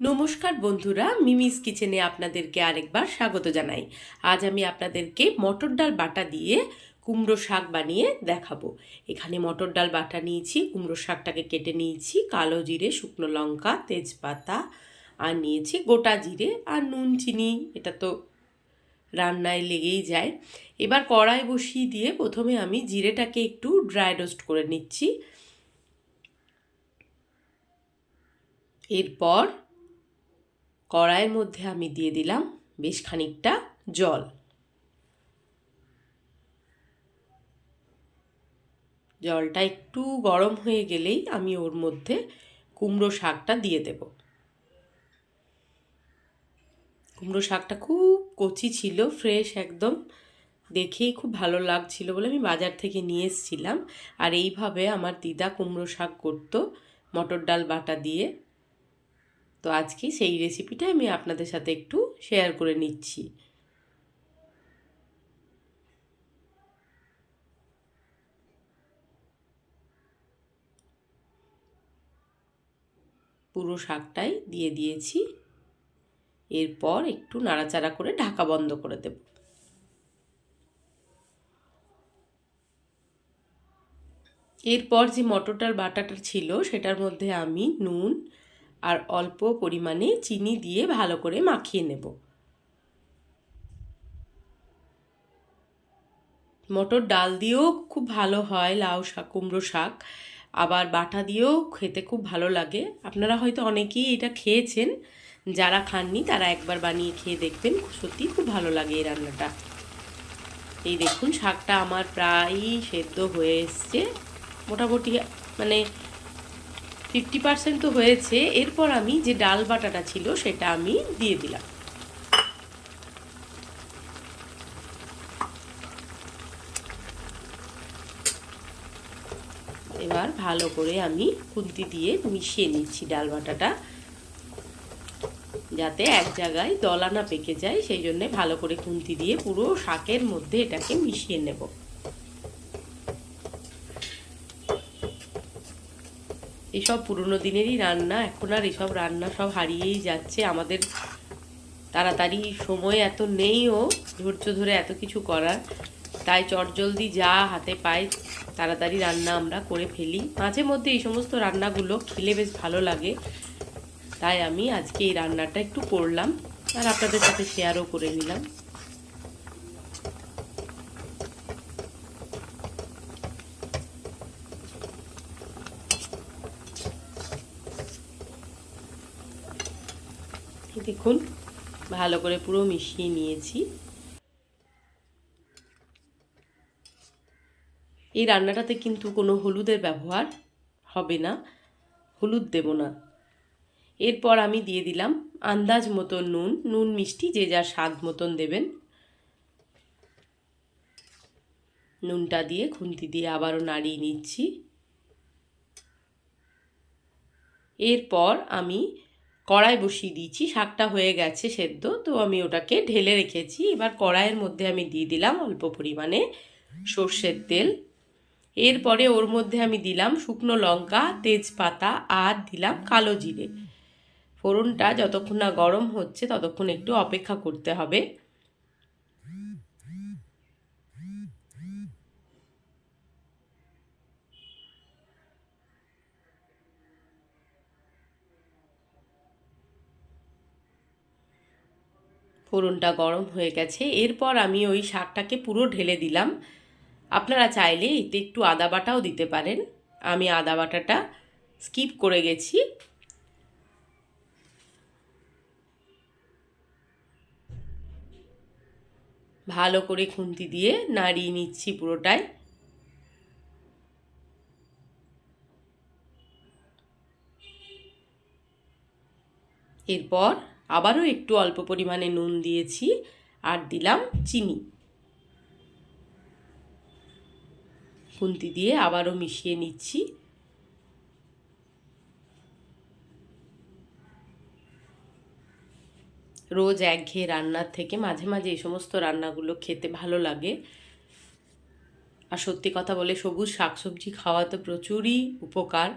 নমস্কার বন্ধুরা, মিমিস কিচেনে আপনাদেরকে আরেকবার স্বাগত জানাই। আজ আমি আপনাদেরকে মটর ডাল বাটা দিয়ে কুমড়ো শাক বানিয়ে দেখাবো। এখানে মটর ডাল বাটা নিয়েছি, কুমড়ো শাকটাকে কেটে নিয়েছি, কালো জিরে, শুকনো লঙ্কা, তেজপাতা, আর নিয়েছি গোটা জিরে আর নুন, চিনি। এটা তো রান্নায় লেগেই যায়। এবার কড়াই বসিয়ে দিয়ে প্রথমে আমি জিরেটাকে একটু ড্রাই রোস্ট করে নিচ্ছি। এরপর কড়াইয়ের মধ্যে আমি দিয়ে দিলাম বেশ খানিকটা জল। জলটা একটু গরম হয়ে গেলেই আমি ওর মধ্যে কুমড়ো শাকটা দিয়ে দেব। কুমড়ো শাকটা খুব কচি ছিল ফ্রেশ একদম। দেখেই খুব ভালো লাগছিল বলে আমি বাজার থেকে নিয়ে এসেছিলাম। আর এইভাবে আমার দিদা কুমড়ো শাক করতো, মটর ডাল বাটা দিয়ে। তো আজকে সেই রেসিপিটা আমি আপনাদের সাথে একটু শেয়ার করে নিচ্ছি। পুরো শাকটাই দিয়ে দিয়েছি। এরপর একটু নাড়াচাড়া করে ঢাকা বন্ধ করে দেব। এরপর যে মটরটার বাটাটা ছিল, সেটার মধ্যে আমি নুন আর অল্প পরিমাণে চিনি দিয়ে ভালো করে মাখিয়ে নেব। মটর ডাল দিয়েও খুব ভালো হয়, লাউ শাক, কুমড়ো শাক। আবার বাটা দিয়েও খেতে খুব ভালো লাগে। আপনারা হয়তো অনেকেই এটা খেয়েছেন। যারা খাননি, তারা একবার বানিয়ে খেয়ে দেখবেন। সত্যি খুব ভালো লাগে এই রান্নাটা। এই দেখুন, শাকটা আমার প্রায়ই সেদ্ধ হয়ে এসছে। মোটামুটি মানে ফিফটি পার্সেন্ট তো হয়েছে, এরপর আমি যে ডাল বাটাটা ছিল সেটা আমি দিয়ে দিলাম। এবার ভালো করে আমি খুন্তি দিয়ে মিশিয়ে নিচ্ছি ডাল বাটাটা, যাতে এক জায়গায় দলা না পেকে যায়, সেই জন্যে ভালো করে খুন্তি দিয়ে পুরো শাকের মধ্যে এটাকে মিশিয়ে নেব। এসব পুরনো দিনেরই রান্না, এখন আর এসব রান্না সব হারিয়েই যাচ্ছে। আমাদের তাড়াতাড়ি সময় এত নেইও ধৈর্য ধরে এত কিছু করার। তাই চটজলদি যা হাতে পাই, তাড়াতাড়ি রান্না আমরা করে ফেলি। মাঝে মধ্যে এই সমস্ত রান্নাগুলো খেলে বেশ ভালো লাগে। তাই আমি আজকে এই রান্নাটা একটু করলাম, আর আপনাদের সাথে শেয়ারও করে নিলাম। দেখুন ভালো করে পুরো মিশিয়ে নিয়েছি। এই রান্নাটাতে কিন্তু কোনো হলুদের ব্যবহার হবে না, হলুদ দেব না। এরপর আমি দিয়ে দিলাম আন্দাজ মতন নুন নুন মিষ্টি যে যার স্বাদ মতন দেবেন। নুনটা দিয়ে খুন্তি দিয়ে আবারও নাড়িয়ে নিচ্ছি। এরপর আমি কড়াই বসিয়ে দিয়েছি, শাকটা হয়ে গেছে সেদ্ধ, তো আমি ওটাকে ঢেলে রেখেছি। এবার কড়াইয়ের মধ্যে আমি দিয়ে দিলাম অল্প পরিমাণে সর্ষের তেল। এরপরে ওর মধ্যে আমি দিলাম শুকনো লঙ্কা, তেজপাতা আর দিলাম কালো জিরে। ফোড়নটা যতক্ষণ না গরম হচ্ছে, ততক্ষণ একটু অপেক্ষা করতে হবে। ফোড়নটা গরম হয়ে গেছে। এরপর আমি ওই শাকটাকে পুরো ঢেলে দিলাম। আপনারা চাইলে এতে একটু আদা বাটাও দিতে পারেন। আমি আদা বাটাটা স্কিপ করে গেছি। ভালো করে খুন্তি দিয়ে নাড়িয়ে নিচ্ছি পুরোটাই। এরপর আবারও একটু অল্প পরিমাণে নুন দিয়েছি আর দিলাম চিনি। খুন্তি দিয়ে আবারও মিশিয়ে নিচ্ছি। রোজ একঘেয়ে রান্নার থেকে মাঝে মাঝে এই সমস্ত রান্নাগুলো খেতে ভালো লাগে। আর সত্যি কথা বলে সবুজ শাকসবজি খাওয়া তো প্রচুরই উপকার।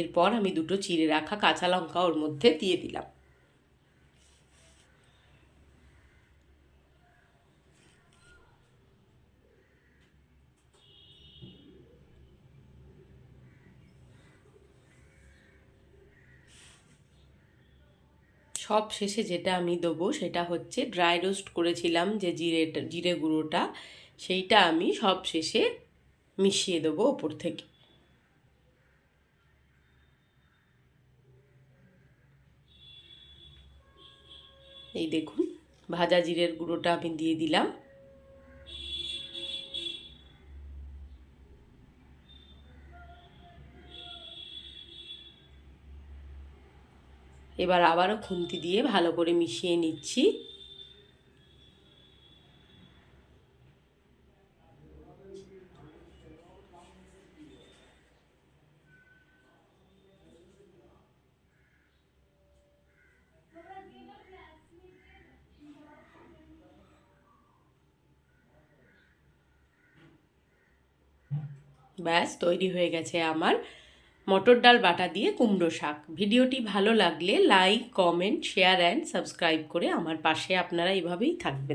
এরপর আমি দুটো চিড়ে রাখা কাঁচা লঙ্কা ওর মধ্যে দিয়ে দিলাম। সব শেষে যেটা আমি দেবো সেটা হচ্ছে ড্রাই রোস্ট করেছিলাম যে জিরেটা জিরে গুঁড়োটা, সেইটা আমি সব শেষে মিশিয়ে দেবো ওপর থেকে। এই দেখুন, ভাজা জিরের গুঁড়োটা আমি দিয়ে দিলাম। এবার আবারও খুন্তি দিয়ে ভালো করে মিশিয়ে নিচ্ছি। ব্যাস, তৈরি হয়ে গেছে আমার মটর ডাল বাটা দিয়ে কুমড়ো শাক। ভিডিওটি ভালো লাগলে like comment share and subscribe করে আমার পাশে আপনারা এভাবেই থাকবেন।